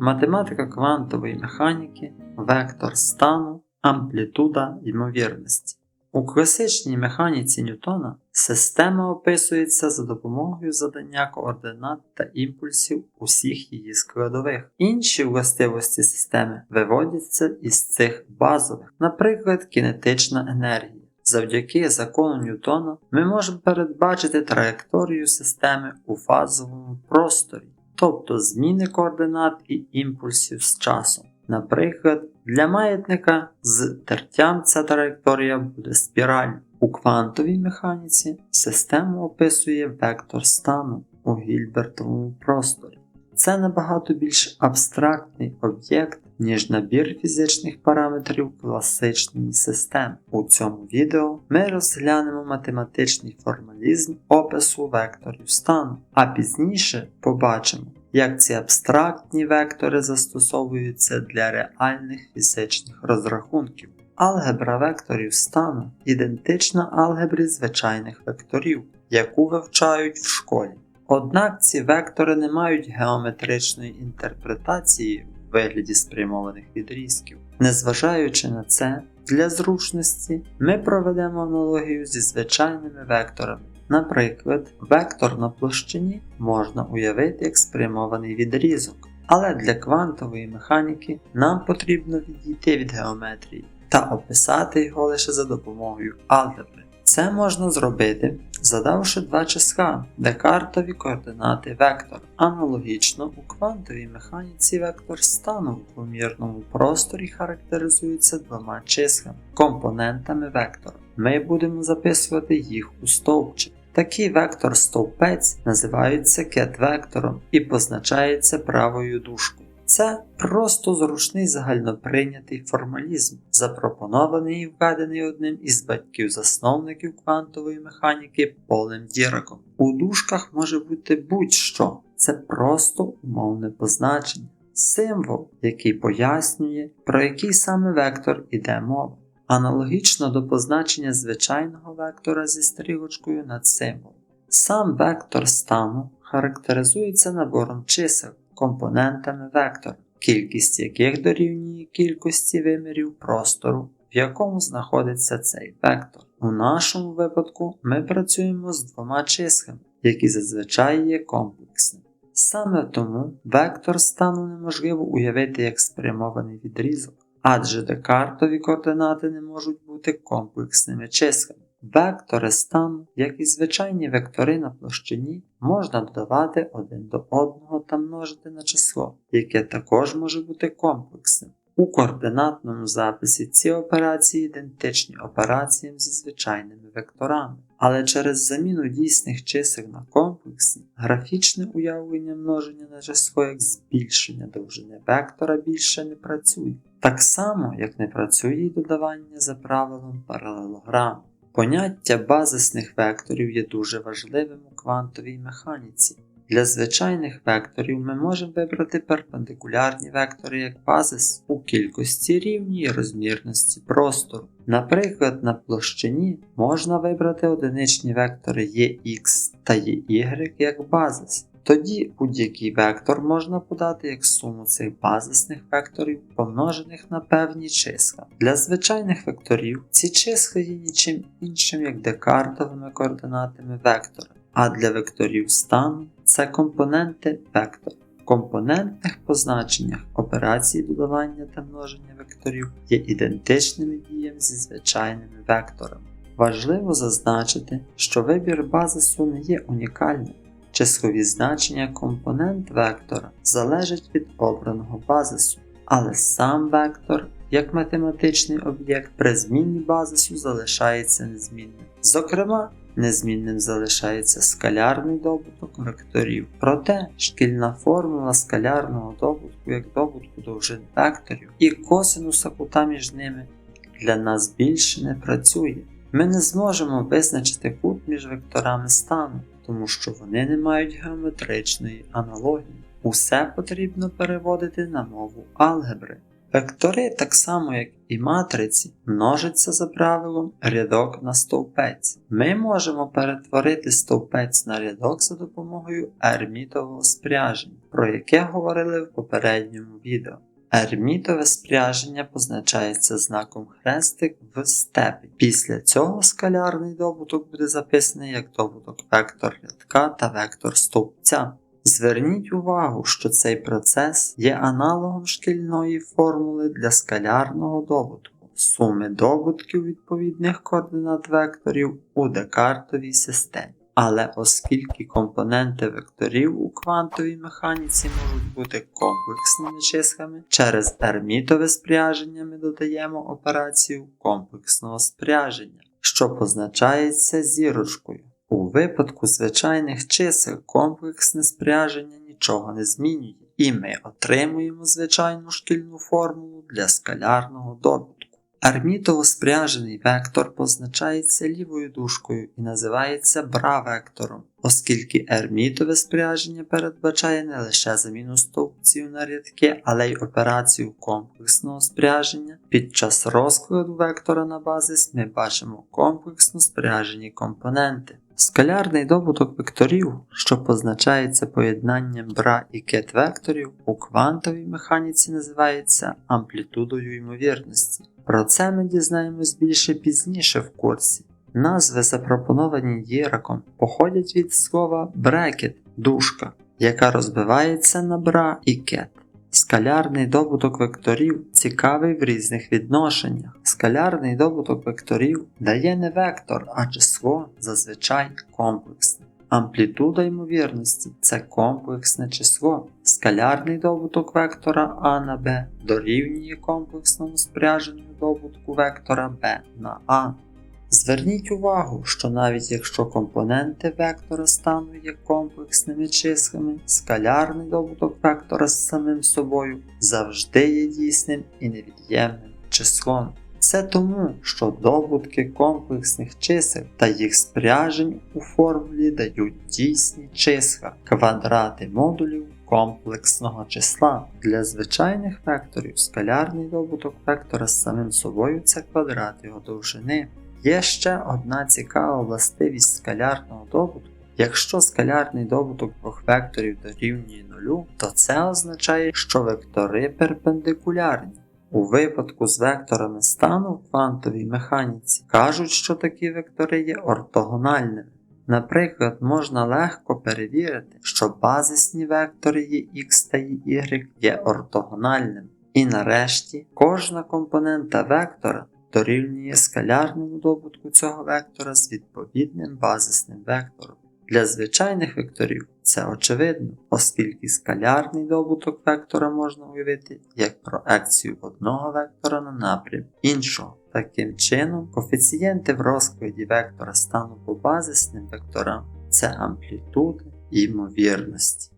математика квантової механіки, вектор стану, амплітуда ймовірності. У класичній механіці Ньютона система описується за допомогою задання координат та імпульсів усіх її складових. Інші властивості системи виводяться із цих базових, наприклад, кінетична енергія. Завдяки закону Ньютона ми можемо передбачити траєкторію системи у фазовому просторі, тобто зміни координат і імпульсів з часом. Наприклад, для маятника з тертям ця траєкторія буде спіраль. У квантовій механіці систему описує вектор стану у гільбертовому просторі. Це набагато більш абстрактний об'єкт, ніж набір фізичних параметрів класичної системи. У цьому відео ми розглянемо математичний формалізм опису векторів стану, а пізніше побачимо, як ці абстрактні вектори застосовуються для реальних фізичних розрахунків. Алгебра векторів стану ідентична алгебрі звичайних векторів, яку вивчають в школі. Однак ці вектори не мають геометричної інтерпретації в вигляді спрямованих відрізків. Незважаючи на це, для зручності ми проведемо аналогію зі звичайними векторами. Наприклад, вектор на площині можна уявити як спрямований відрізок, але для квантової механіки нам потрібно відійти від геометрії та описати його лише за допомогою алгебри. Це можна зробити, задавши два числа декартові координати вектора. Аналогічно у квантовій механіці вектор стану в двомірному просторі характеризується двома числами, компонентами вектора. Ми будемо записувати їх у стовпчик. Такий вектор стовпець називається кет-вектором і позначається правою дужкою. Це просто зручний загальноприйнятий формалізм, запропонований і введений одним із батьків-засновників квантової механіки Полем Діраком. У дужках може бути будь-що, це просто умовне позначення, символ, який пояснює, про який саме вектор іде мова. Аналогічно до позначення звичайного вектора зі стрілочкою над символом. Сам вектор стану характеризується набором чисел, компонентами вектора, кількість яких дорівнює кількості вимірів простору, в якому знаходиться цей вектор. У нашому випадку ми працюємо з двома числами, які зазвичай є комплексними. Саме тому вектор стану неможливо уявити як спрямований відрізок, адже декартові координати не можуть бути комплексними числами. Вектори стану, як і звичайні вектори на площині, можна додавати один до одного та множити на число, яке також може бути комплексним. У координатному записі ці операції ідентичні операціям зі звичайними векторами, але через заміну дійсних чисел на комплексні, графічне уявлення множення на число як збільшення довжини вектора більше не працює, так само як не працює й додавання за правилом паралелограму. Поняття базисних векторів є дуже важливим у квантовій механіці. Для звичайних векторів ми можемо вибрати перпендикулярні вектори як базис у кількості рівні і розмірності простору. Наприклад, на площині можна вибрати одиничні вектори EX та EY як базис. Тоді будь-який вектор можна подати як суму цих базисних векторів, помножених на певні числа. Для звичайних векторів ці числа є нічим іншим як декартовими координатами вектора, а для векторів стану це компоненти вектора. В компонентних позначеннях операції додавання та множення векторів є ідентичними діям зі звичайними векторами. Важливо зазначити, що вибір базису не є унікальним. Числові значення компонент вектора залежать від обраного базису, але сам вектор, як математичний об'єкт при зміні базису залишається незмінним. Зокрема, незмінним залишається скалярний добуток векторів. Проте шкільна формула скалярного добутку як добутку довжин векторів і косинуса кута між ними для нас більше не працює. Ми не зможемо визначити кут між векторами стану тому що вони не мають геометричної аналогії. Усе потрібно переводити на мову алгебри. Вектори, так само як і матриці, множаться за правилом рядок на стовпець. Ми можемо перетворити стовпець на рядок за допомогою ермітового спряження, про яке говорили в попередньому відео. Ермітове спряження позначається знаком хрестик в степені. Після цього скалярний добуток буде записаний як добуток вектор рядка та вектор стовпця. Зверніть увагу, що цей процес є аналогом шкільної формули для скалярного добутку, суми добутків відповідних координат векторів у декартовій системі. Але оскільки компоненти векторів у квантовій механіці можуть бути комплексними числами, через ермітове спряження ми додаємо операцію комплексного спряження, що позначається зірочкою. У випадку звичайних чисел комплексне спряження нічого не змінює, і ми отримуємо звичайну шкільну формулу для скалярного добутку. Армітово спряжений вектор позначається лівою дужкою і називається бра-вектором, оскільки ермітове спряження передбачає не лише заміну стовпців на рядки, але й операцію комплексного спряження. Під час розкладу вектора на базис ми бачимо комплексно спряжені компоненти. Скалярний добуток векторів, що позначається поєднанням бра і кет векторів, у квантовій механіці називається амплітудою ймовірності. Про це ми дізнаємось більше пізніше в курсі. Назви, запропоновані Діраком, походять від слова брекет дужка, яка розбивається на бра і кет. Скалярний добуток векторів цікавий в різних відношеннях. Скалярний добуток векторів дає не вектор, а число зазвичай комплексне. Амплітуда ймовірності це комплексне число. Скалярний добуток вектора А на Б дорівнює комплексному спряженню добутку вектора Б на А. Зверніть увагу, що навіть якщо компоненти вектора стану є комплексними числами, скалярний добуток вектора з самим собою завжди є дійсним і невід'ємним числом. Це тому, що добутки комплексних чисел та їх спряжень у формулі дають дійсні числа, квадрати модулів комплексного числа. Для звичайних векторів скалярний добуток вектора з самим собою це квадрат його довжини. Є ще одна цікава властивість скалярного добутку. Якщо скалярний добуток двох векторів дорівнює нулю, то це означає, що вектори перпендикулярні. У випадку з векторами стану в квантовій механіці кажуть, що такі вектори є ортогональними. Наприклад, можна легко перевірити, що базисні вектори є x та y є ортогональними. І нарешті кожна компонента вектора дорівнює скалярному добутку цього вектора з відповідним базисним вектором. Для звичайних векторів це очевидно, оскільки скалярний добуток вектора можна уявити як проекцію одного вектора на напрям іншого. Таким чином, коефіцієнти в розкладі вектора стану по базисним векторам це амплітуди і ймовірності.